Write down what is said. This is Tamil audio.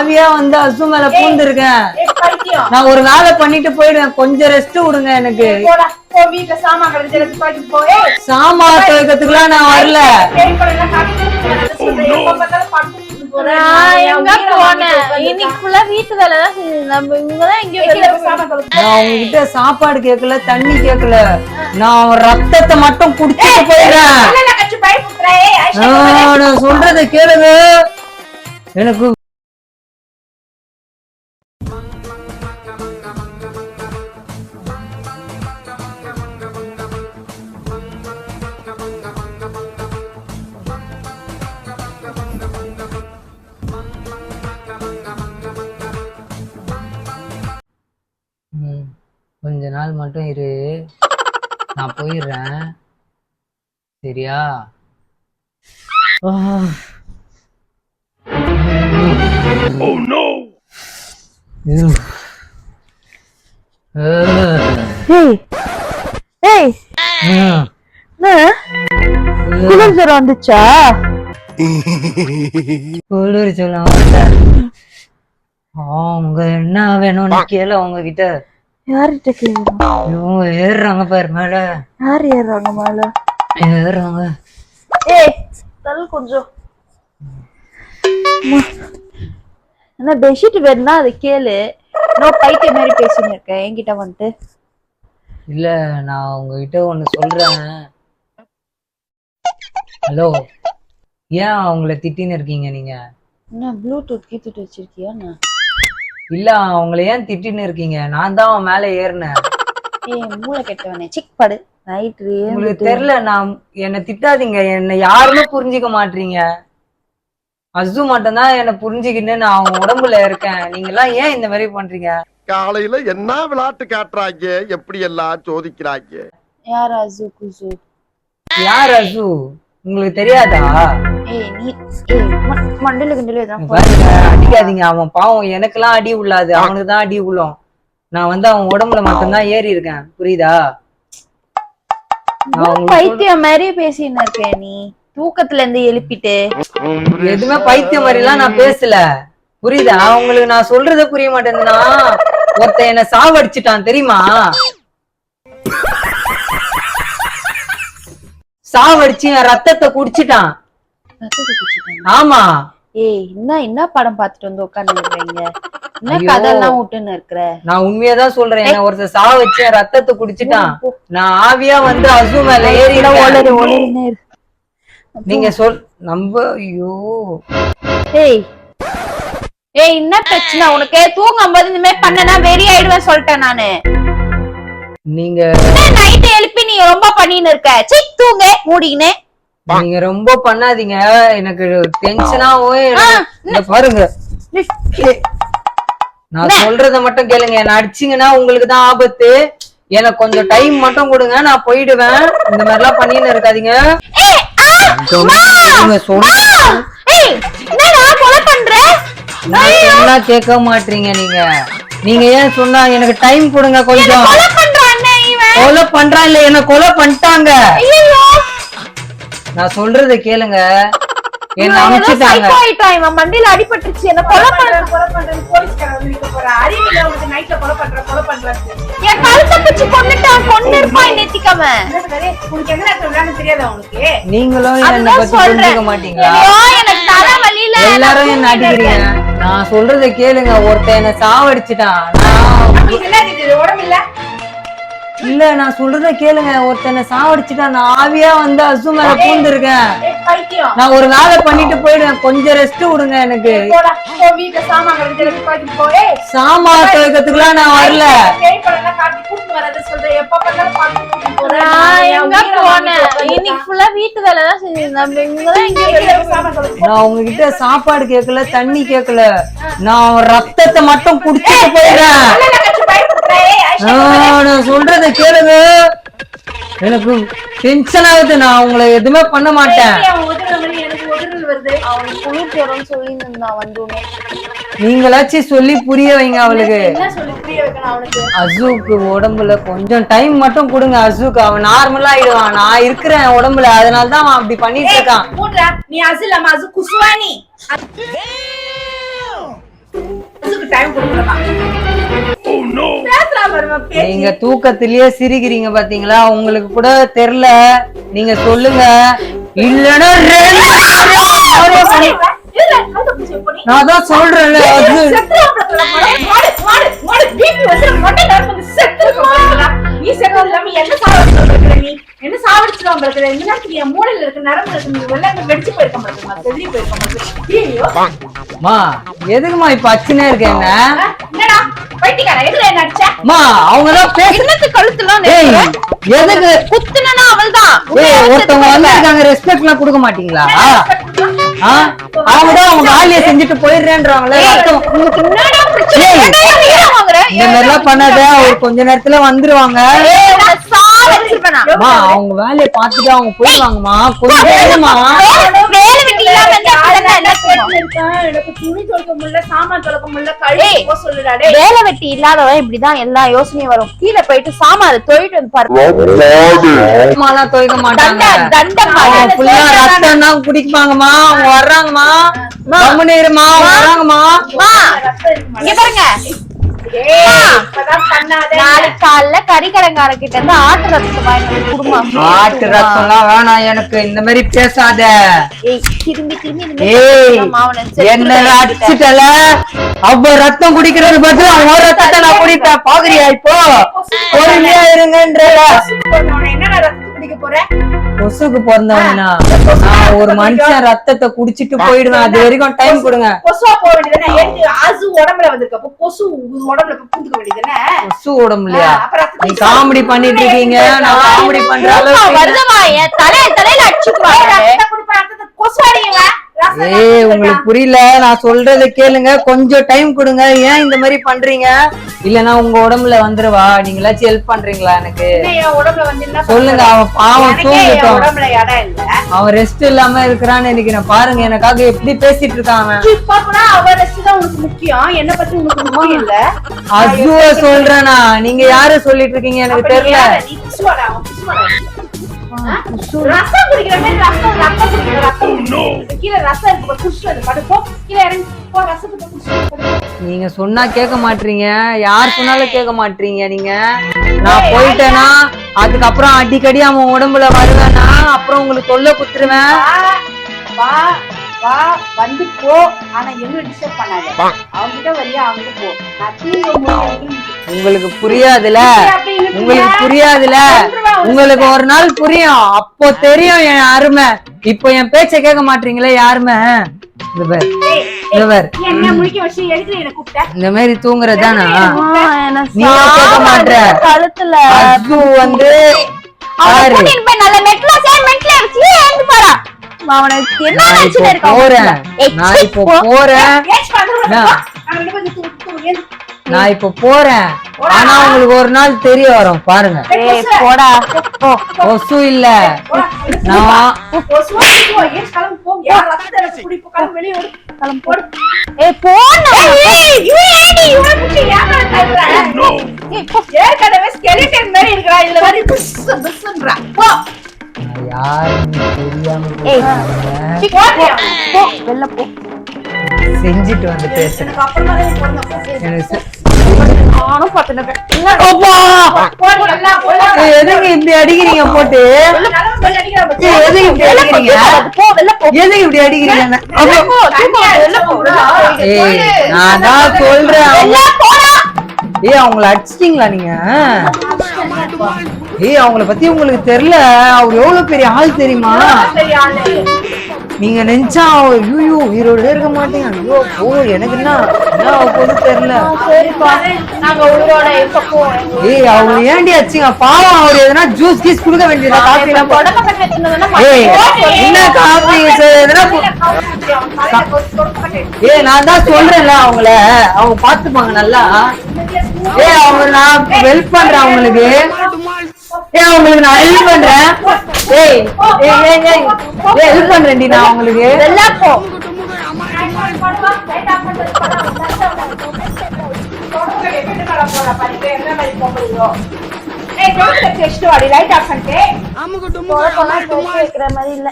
ஆவியா வந்து அசு மேல பைத்தியம். நான் ஒரு வேலை பண்ணிட்டு போயிடுவேன். கொஞ்சம் ரெஸ்ட் விடுங்க எனக்கு. சாமான் துவைக்கிறதுக்குலாம் நான் வரல. சாப்பாடு கேட்கல தண்ணி கேட்கல. நான் ரத்தத்தை மட்டும் குடிச்சிட்டு போயிடுறேன். நான் சொல்றத கேளுங்க. எனக்கு கொஞ்ச நாள் மட்டும் இரு. நான் போயிடுறேன். சரியா. என்ன? குளிர் ஜுரம் வந்துச்சா? குளிர் அவங்க என்ன வேணும்னு கேளு அவங்க கிட்ட யார்கிட்ட இவங்க ஏறுறாங்க பாரு மேல. யார் ஏறுறாங்க மேல? ஏறுறாங்க. ஏய் தல் கொஞ்சம். என்ன பெட்ஷீட் வேணும்னா அதை கேளு. நான் பைத்திய மாதிரி பேசின்னு இருக்கேன். என்கிட்ட வந்துட்டு. இல்ல நான் உங்ககிட்ட ஒண்ணு சொல்றேன். ஹலோ ஏன் அவங்கள திட்டின்னு இருக்கீங்க நீங்க? என்ன ப்ளூடூத் கீத்துட்டு வச்சிருக்கியா நான் இல்ல அவங்கள ஏன் திட்டின்னு இருக்கீங்க? நான் தான் அவன் மேல ஏறினேன். ஏய் மூளை கெட்டவனே. சிக் படு. நைட்டு உங்களுக்கு தெரியல நான் என்னை திட்டாதீங்க. என்னை யாருமே புரிஞ்சுக்க மாட்டீங்க. அசு மட்டும்தான் என்னை புரிஞ்சுக்கின்னு நான் அவங்க உடம்புல இருக்கேன். நீங்க எல்லாம் ஏன் இந்த மாதிரி பண்றீங்க? காலையில என்ன விளையாட்டு காட்டுறாங்க? எப்படி எல்லாம் சோதிக்கிறாங்க? யார் அசு குசு? யார் அசு உங்களுக்கு தெரியாதா? அடிக்காதீங்க. அவன் பாவம் எனக்கெல்லாம் அடி உள்ளாது. அவனுக்கு தான் அடி உள்ளோம். நான் வந்து அவன் உடம்புல மட்டும்தான் ஏறி இருக்கேன். புரியுதா? பைத்தியம் மாதிரி பேசின்னு இருக்கேன் நீ? தூக்கத்துல இருந்து எழுப்பிட்டு. எதுவுமே பைத்தியம் மாதிரிலாம் நான் பேசல. புரியுதா? உங்களுக்கு நான் சொல்றது புரிய மாட்டேங்குதுன்னா ஒருத்தன் என்ன சாவடிச்சிட்டான் தெரியுமா? சாவடிச்சு என் ரத்தத்தை குடிச்சிட்டான். ஆமா. ஏய் என்ன என்ன படம் பார்த்துட்டு வந்து உட்கார்ந்து என்ன. கதெல்லாம் விட்டுன்னு இருக்கிற? நான் உண்மையாதான் சொல்றேன். என்ன ஒருத்தன் சாவ வச்சு ரத்தத்தை குடிச்சிட்டான். நான் ஆவியா வந்து அசு மேல ஏறி. ஒளரு. நீங்க சொல் நம்ப ஐயோ. ஏய். ஏய் என்ன பிரச்சனை? உனக்கு தூங்கும் போது இந்த மாதிரி பண்ணனா வெறி ஆயிடுவேன் சொல்லிட்டேன் நானு. நீங்க நைட்டு எழுப்பி நீ ரொம்ப பண்ணின்னு இருக்க? சிக் தூங்க மூடிக்கினே நீங்க ரொம்ப பண்ணாதீங்க. எனக்கு டென்ஷனாவும் பாருங்க. நான் சொல்றத மட்டும் கேளுங்க. என்ன அடிச்சீங்கன்னா உங்களுக்கு தான் ஆபத்து. எனக்கு கொஞ்சம் டைம் மட்டும் கொடுங்க. நான் போயிடுவேன். இந்த மாதிரி எல்லாம் பண்ணின்னு இருக்காதீங்க. நீங்க சொன்னா கேட்க மாட்டீங்க நீங்க. நீங்க ஏன் சொன்னா எனக்கு டைம் கொடுங்க கொஞ்சம். கொலை பண்றான் இல்ல என்ன கொலை பண்ணிட்டாங்க. நான் சொல்றத கேளுங்க. என்ன இவன் மண்டையில அடிபட்டுருச்சு. என்ன கொலை கொலை பண்ற பண்ற, கொலை பண்றேன்னு போலீஸ்காரன் வந்து நிக்க போறா. அறிவில்லை உனக்கு nightல கொலை பண்ற, கொலை பண்றேன்னு. என் கழுத்தை பிச்சு கொன்னுட்டான். கொன்னு இருப்பான் நேத்திக்காம என்ன சொல்றாரு? உனக்கு எந்த நேரத்துல விளையாடணும்னு தெரியாதா உனக்கு? நீங்களும் என்ன பத்தி. புரிஞ்சுக்க மாட்டீங்களா? ஐயோ எனக்கு தலை வலியில எல்லாரும் என்ன அடிக்கிறீங்க. நான் சொல்றத கேளுங்க. ஒருத்தன் என்ன சாவடிச்சிட்டான்? உடம்பு இல்ல? இல்ல நான் சொல்றத கேளுங்க. ஒருத்தன் என்ன சாவடிச்சிட்டான் நான் ஆவியா வந்து அசு மேல பூந்திருக்கேன். நான் ஒரு வேலை பண்ணிட்டு போயிடுவேன். கொஞ்சம் ரெஸ்ட் விடுங்க எனக்கு. சாமான் துவைக்கிறதுக்குலாம் நான் வரல. நான் உங்ககிட்ட சாப்பாடு கேட்கல தண்ணி கேட்கல நான் ரத்தத்தை மட்டும் குடிச்சிட்டு போயிடுறேன். நான் சொல்றத கேளுங்க. எனக்கு டென்ஷன் ஆகுது. நான் உங்களை எதுவுமே பண்ண மாட்டேன். நீங்களாச்சும் சொல்லி புரிய வைங்க அவளுக்கு. அசுக்கு உடம்புல கொஞ்சம் டைம் மட்டும் கொடுங்க அசுக்கு. அவன் நார்மலா ஆயிடுவான். நான் இருக்கிறேன் உடம்புல. அதனால தான் அவன் அப்படி பண்ணிட்டு இருக்கான். நீ அசு இல்லாம அசு. குசுவானி நம்ம பேச்சு நீங்க தூக்கத்திலேயே சிரிக்கிறீங்க பாத்தீங்களா? உங்களுக்கு கூட தெரியல. நீங்க சொல்லுங்க. இல்லன்னா. நான் தான் சொல்றேன்ல. நீ செத்தது இல்லாம என்ன சாவடிச்சிட்டு வந்திருக்கிற நீ? என்ன சாவடிச்சிட்டு வந்திருக்கிற? இந்த நேரத்துக்கு என் மூளையில இருக்க நரம்புல இருக்க நீ எல்லாம் இங்க வெடிச்சு போயிருக்க மாட்டேங்குமா? செதறி போயிருக்க மாட்டேங்குமா? ஐயையோ. மா எதுக்குமா இப்ப அச்சுனே இருக்க என்ன ஆ, என்னடா பைத்தியக்காரன், எதுல என்ன அடிச்ச? மா அவங்கதான் பேச என்னத்து கழுத்துலாம் ஏய் எதுக்கு குத்துனா அவள்தான் ஏய் ஒருத்தவங்க வந்திருக்காங்க ரெஸ்பெக்ட் எல்லாம் கொடுக்க மாட்டீங்களா? அவங்க தான் அவங்க வேலையை செஞ்சுட்டு போயிடுறேன்றாங்களே உங்களுக்கு என்னடா பிரச்சனை? இந்த மாதிரி எல்லாம் பண்ணாத அவர் கொஞ்ச நேரத்துல வந்துருவாங்க அம்மா அவங்க வேலையை பார்த்துட்டு அவங்க போயிடுவாங்கம்மா. கொஞ்சம் இருமா வேலை வெட்டி இல்லாதவன் இப்படிதான் எல்லா யோசனையும் வரும். கீழே போயிட்டு சாமான தொழிட்டு வந்து பாரு. அம்மாலாம் துவைக்க மாட்டாங்க. ரத்தம் தான் குடிப்பாங்கம்மா அவங்க வர்றாங்கம்மா. கம்முனு இருமா வர்றாங்கம்மா? இங்க பாருங்க. நாளைக்கு காலைல கறிக்கடங்கார கிட்ட இருந்து ஆட்டு வாங்கிட்டு குடுமா. ஆட்டு வேணாம் எனக்கு இந்த மாதிரி பேசாத. ஏய் திரும்பி என்ன அடிச்சுட்டல? அவ ரத்தம் குடிக்கிறது பதிலா அவன் ரத்தத்தை நான் குடிப்பேன். பாக்குறியா இப்போ? பொறுமையா இருங்கன்ற உன்னை என்னடா ரத்தத்தை குடிக்க போற? கொசுக்கு பிறந்தவனா நான் ஒரு மனுஷன் ரத்தத்தை குடிச்சிட்டு போயிடுவேன் அது வரைக்கும் டைம் கொடுங்க கொசுவா போக? எதுக்கு ஆசு உடம்புல வந்திருக்கு. அப்போ கொசு உடம்புல பூந்துக்க வேண்டியதுதானே? கொசு உடம்புலையா நீ காமெடி பண்ணிட்டு இருக்கீங்க நான் காமெடி பண்ற அளவுக்கு. வருதமா என் தலைய தலையில அடிச்சுக்குவாங்க ரத்தத்தை குடிப்பா, ரத்தத்தை கொசு அடிங்க. ஏய். உங்களுக்கு புரியல நான் சொல்றத கேளுங்க. கொஞ்சம் டைம் கொடுங்க. ஏன் இந்த மாதிரி பண்றீங்க? இல்லனா உங்க உடம்புல வந்துருவா. நீங்களாச்சும் ஹெல்ப் பண்றீங்களா எனக்கு? சொல்லுங்க? அவன் பாவம் எனக்கே தூங்கிட்டோம். அவன் ரெஸ்ட் இல்லாம இருக்கிறான்னு நினைக்கிறேன் பாருங்க. எனக்காக எப்படி பேசிட்டு இருக்கான் அவன்? இப்ப கூட அவ rest தான் உனக்கு முக்கியம். என்ன பத்தி உனக்கு முக்கியம் இல்ல. அசுவ சொல்றேனா? நீங்க யாரு சொல்லிட்டு இருக்கீங்க? எனக்கு தெரியல. ரசம் குடிக்கிற மாதிரி ரசம் ரத்தம் குடிக்கிற ரத்தம் குடிக்கிற. கீழே ரசம் இருக்கு குடிச்சிட்டு வந்து படு. போ கீழே இறங்கி போ ரசத்தை குடிச்சிட்டு. நீங்க சொன்னா கேட்க மாட்டீங்க. யார் சொன்னாலும் கேட்க மாட்டீங்க நீங்க. நான் போயிட்டேனா அதுக்கப்புறம் அடிக்கடி அவன் உடம்புல வருவேனா? அப்புறம் உங்களுக்கு தொல்லை குத்துருவேன். வா வா வந்து போ. ஆனா என்ன டிஸ்டர்ப் பண்ணாத? அவங்க கிட்ட வரியா அவங்க போ. நான் போது உங்களுக்கு புரியாதுல? உங்களுக்கு புரியாதுல. உங்களுக்கு ஒரு நாள் புரியும் அப்போ தெரியும் என் அருமை இப்போ என் பேச்ச கேட்க மாட்டீங்களே யாருமே இந்த மாதிரி தூங்குறதானா நீ நீ கேட்க மாட்ற. கழுத்துல அஜு வந்து போறான் நான் இப்போ போறேன் நான் இப்போ. போறேன். ஆனா உங்களுக்கு ஒரு நாள் தெரிய வரும். பாருங்க. ஏய், போடா. போ. கொசு இல்ல. நான். ஏற்கனவே செஞ்சுட்டு வந்து பேசுறேன். நானும் எதுக்கு இப்படி அடிக்கிறீங்க போட்டு? எதுக்கு இப்படி அடிக்கிறீங்க. எதுக்கு இப்படி அடிக்கிறீங்க? நான் தான் சொல்றேன். ஏய் அவங்கள அடிச்சிட்டீங்களா நீங்க? ஏய் அவங்கள பத்தி உங்களுக்கு தெரியல. அவர் எவ்வளவு பெரிய ஆள் தெரியுமா. நீங்க நினைச்சா ஐயோ உயிரோட இருக்க மாட்டேன் ஐயோ போ எனக்கு என்ன போது தெரியல. ஏய் அவங்க ஏண்டி அடிச்சீங்க? பாவம் அவர் எதனா ஜூஸ் கீஸ் கொடுக்க வேண்டியதா காஃபி ஏய் என்ன காஃபி எதனா ஏய் நான் தான் சொல்றேன்ல அவங்கள. அவங்க பாத்துப்பாங்க நல்லா. ஏய் அவங்க நான் ஹெல்ப் பண்றேன் அவங்களுக்கு. ஏய் அவங்களுக்கு நான் ஹெல்ப் பண்றேன். ஏய் ஏய் ஏய் ஏய். ஹெல்ப் பண்றேன்டி நான் அவங்களுக்கு வெளில போ. லைட் ஆஃப் பண்ணிட்டு போட போனா பேச வைக்கிற மாதிரி இல்ல.